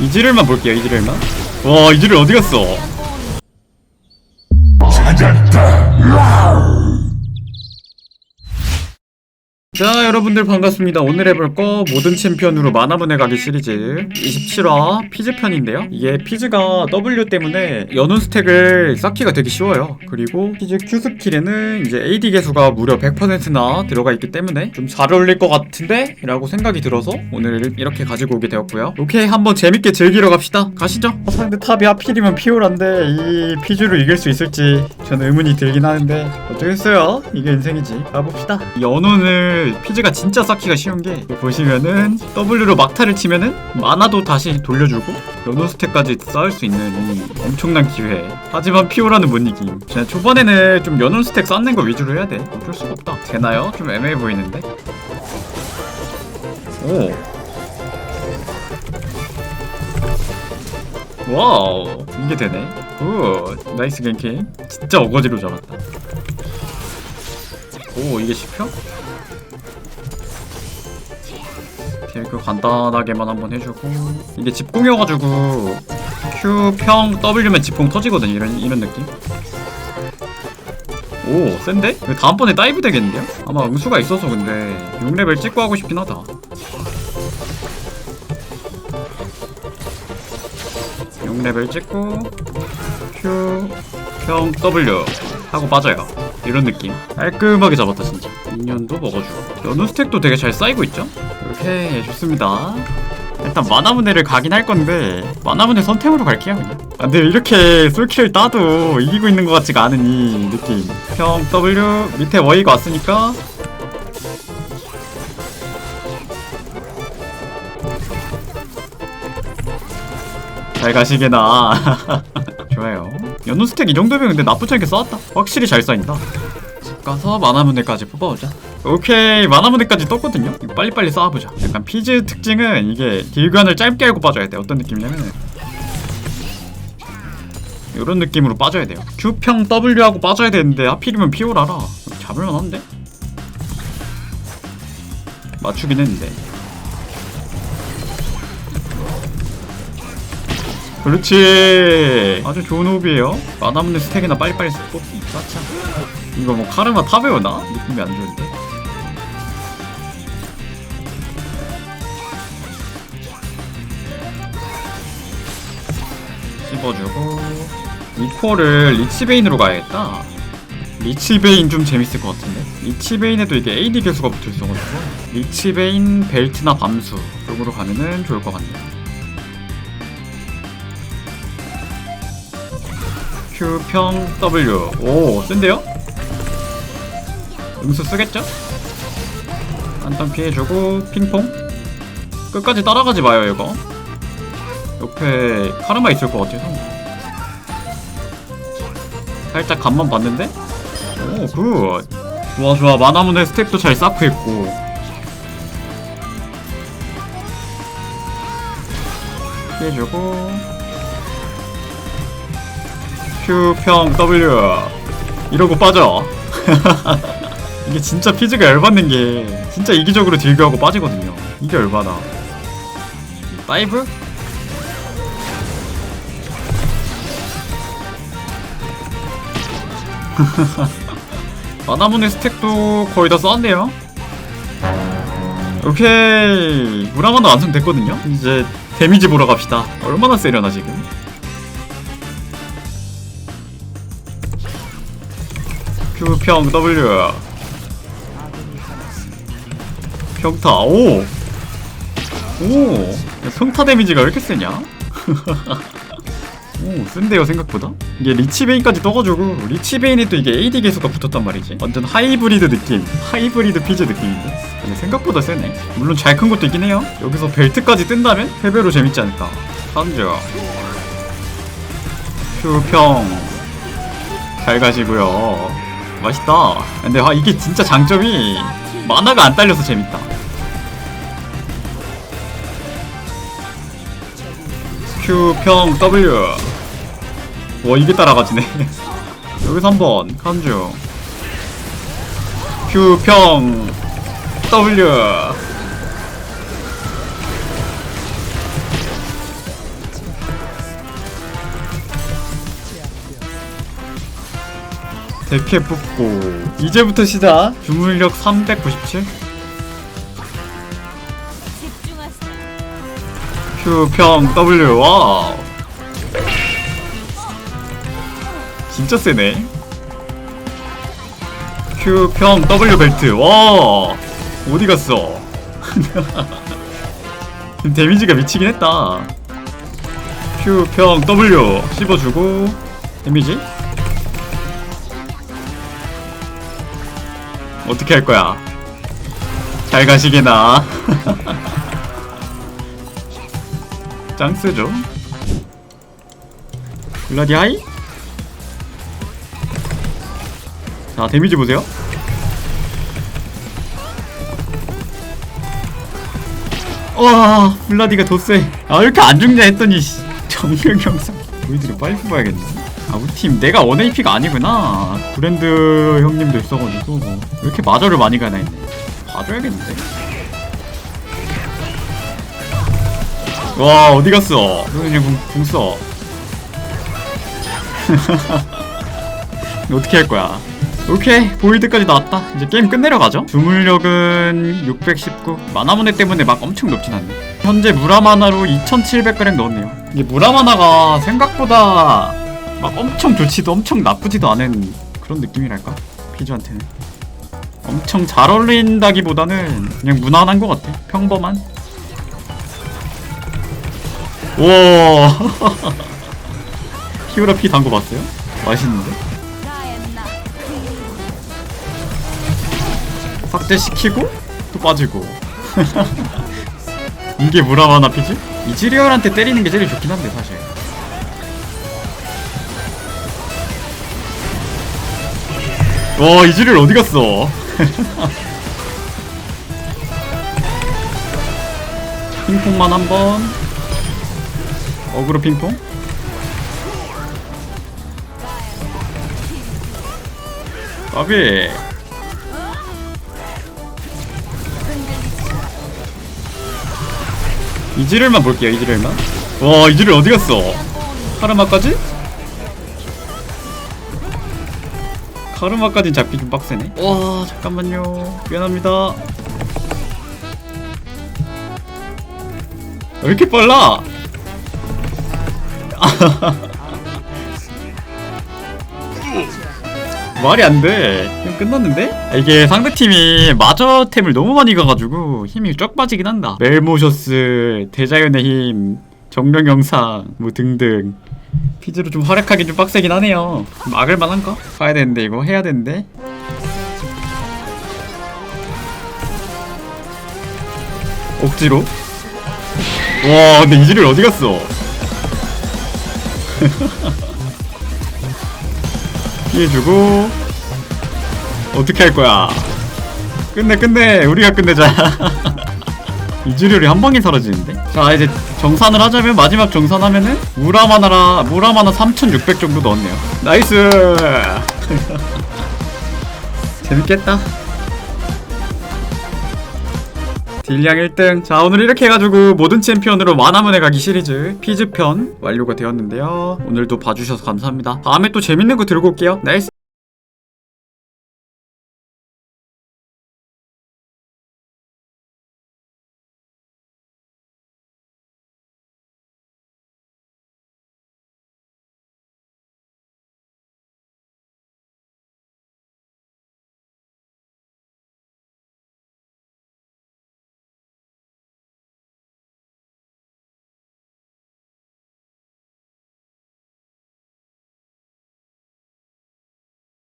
이지를만 볼게요 이지를만. 와 이지를 어디 갔어 자 여러분들 반갑습니다. 오늘 해볼 거 모든 챔피언으로 만화문에 가기 시리즈 27화 피즈 편인데요. 이게 피즈가 W 때문에 연운 스택을 쌓기가 되게 쉬워요. 그리고 피즈 Q 스킬에는 이제 AD 개수가 무려 100%나 들어가 있기 때문에 좀 잘 어울릴 것 같은데? 라고 생각이 들어서 오늘 이렇게 가지고 오게 되었고요. 오케이 한번 재밌게 즐기러 갑시다. 가시죠. 어, 상대 탑이 하필이면 피오란데 이 피즈로 이길 수 있을지 저는 의문이 들긴 하는데 어쩌겠어요. 이게 인생이지. 가봅시다. 연운을 피즈가 진짜 쌓기가 쉬운 게 보시면은 W로 막타를 치면은 마나도 다시 돌려주고 연운 스택까지 쌓을 수 있는 이 엄청난 기회. 하지만 피오라는 못 이김. 그냥 초반에는 좀 연운 스택 쌓는 거 위주로 해야 돼. 어쩔 수가 없다. 되나요? 좀 애매해 보이는데. 오. 와우. 이게 되네. 굿. 나이스 갱킹. 진짜 어거지로 잡았다. 오 이게 씹혀? 딜교 간단하게만 한번 해주고. 이게 집공이어가지고 Q 평 W면 집공 터지거든 이런 이런 느낌? 오 센데? 다음번에 다이브 되겠는데요? 아마 응수가 있어서 근데 6레벨 찍고 하고 싶긴 하다. 6레벨 찍고 Q 평 W 하고 빠져요. 이런 느낌. 깔끔하게 잡았다 진짜. 인연도 먹어주고. 연우 스택도 되게 잘 쌓이고 있죠? 이렇게 좋습니다. 일단 마나문해를 가긴 할 건데 마나문해 선템으로 갈게요 그냥. 아, 근데 이렇게 솔킬을 따도 이기고 있는 것 같지가 이 느낌. 평 W 밑에 워이가 왔으니까. 잘 가시게나. 좋아요. 연운 스택 이 정도면 근데 나쁘지 않게 쌓았다. 확실히 잘 쌓인다. 집 가서 만화문해까지 뽑아오자 오케이 만화문해까지 떴거든요. 이거 빨리빨리 쌓아보자. 약간 피즈 특징은 이게 딜관을 짧게 알고 빠져야 돼 어떤 느낌이냐면 이런 느낌으로 빠져야 돼요. Q평 W 하고 빠져야 되는데 하필이면 피오라라. 잡을만한데? 맞추긴 했는데. 그렇지. 아주 좋은 호흡이에요. 마담네 스택이나 빨리빨리 쌓자 이거 뭐 카르마 타배우나? 느낌이 안 좋은데 씹어주고 이코를 리치베인으로 가야겠다. 리치베인 좀 재밌을 것 같은데? 리치베인에도 이게 AD 개수가 붙어 있어가지고 리치베인 벨트나 밤수 쪽으로 가면은 좋을 것 같네요. Q평 W. 오 센데요? 응수 쓰겠죠? 한턴 피해주고 핑퐁? 끝까지 따라가지 마요 이거 옆에 카르마 있을 것 같아서 살짝 간만 봤는데? 오 굿. 좋아 좋아. 마나문의 스택도 잘 쌓고 있고. 피해주고. Q평 W. 이러고 빠져. 이게 진짜 피즈가 열받는 게 진짜 이기적으로 딜교하고 빠지거든요. 이게 열받아. 다이브? 마나문의 스택도 거의 다 썼네요 오케이 무라마도 완성됐거든요 이제 데미지 보러 갑시다 얼마나 세려나 지금 Q평 W 평타 오! 오! 야, 평타 데미지가 왜 이렇게 세냐? 오 센데요 생각보다? 이게 리치베인까지 떠가지고 리치베인이 또 이게 AD 개수가 붙었단 말이지. 완전 하이브리드 느낌 하이브리드 피즈 느낌인데? 이게 생각보다 세네. 물론 잘 큰 것도 있긴 해요. 여기서 벨트까지 뜬다면 패배로 재밌지 않을까. 한죠 Q평. 잘 가시고요. 맛있다. 근데 아, 이게 진짜 장점이 만화가 안 딸려서 재밌다. Q 평 W. 와 이게 따라가지네. 여기서 한번 간주 Q 평 W. 대캐 뽑고 이제부터 시작. 주물력 397 Q평 W. 와우. 진짜 세네. Q평 W 벨트. 와 어디 갔어? 데미지가 미치긴 했다. Q평 W 씹어주고. 데미지? 어떻게 할 거야? 잘 가시게나 짱 쓰죠? 블라디 하이? 자 데미지 보세요. 와 블라디가 더세. 아왜 이렇게 안 죽냐 했더니 씨, 정령 영상 보이드를 빨리 뽑아야겠네. 아 우리 팀 내가 원 AP가 아니구나. 브랜드 형님도 있어가지고. 왜 이렇게 마저를 많이 가나 했네. 봐줘야겠는데 와 어디 갔어? 너 그냥 궁, 궁 써. 어떻게 할 거야? 오케이 보일드까지 나왔다. 이제 게임 끝내러 가죠. 주물력은 619. 마나모네 때문에 막 엄청 높진 않네. 현재 무라마나로 2,700g 넣었네요. 이게 무라마나가 생각보다 막 엄청 좋지도 엄청 나쁘지도 않은 그런 느낌이랄까? 피즈한테는. 엄청 잘 어울린다기보다는 그냥 무난한 것 같아. 평범한. 우와 히오라 피단거 봤어요? 맛있는데? 삭제시키고 또 빠지고 이게 무라마나 피지? 이즈리얼한테 때리는 게 제일 좋긴 한데 사실 와 이즈리얼 어디 갔어 핑퐁만 한번 어그로 핑퐁? 까비. 이즈를만 볼게요 이즈를만. 와 이즈를 어디 갔어? 카르마까지? 카르마까지 잡기 좀 빡세네. 와. 잠깐만요. 미안합니다. 왜 이렇게 빨라 말이 안 돼. 그냥 끝났는데? 아, 이게 상대팀이 마저템을 너무 많이 가가지고 힘이 쫙 빠지긴 한다. 멜모셔스, 대자연의 힘, 정령 영상, 뭐 등등. 피즈로 좀 활약하기 좀 빡세긴 하네요. 막을 만 한가? 가야 되는데 이거 해야 되는데. 억지로? 와, 근데 이즈를 어디 갔어? 피해주고 어떻게 할 거야? 끝내 끝내 우리가 끝내자. 이즈리얼이 한 방에 사라지는데? 자 이제 정산을 하자면 마지막 정산하면은 무라마나라 무라마나 3,600 정도 넣었네요. 나이스. 재밌겠다. 딜량 1등. 자, 오늘 이렇게 해가지고 모든 챔피언으로 만화문에 가기 시리즈 피즈편 완료가 되었는데요. 오늘도 봐주셔서 감사합니다. 다음에 또 재밌는 거 들고 올게요. 나이스.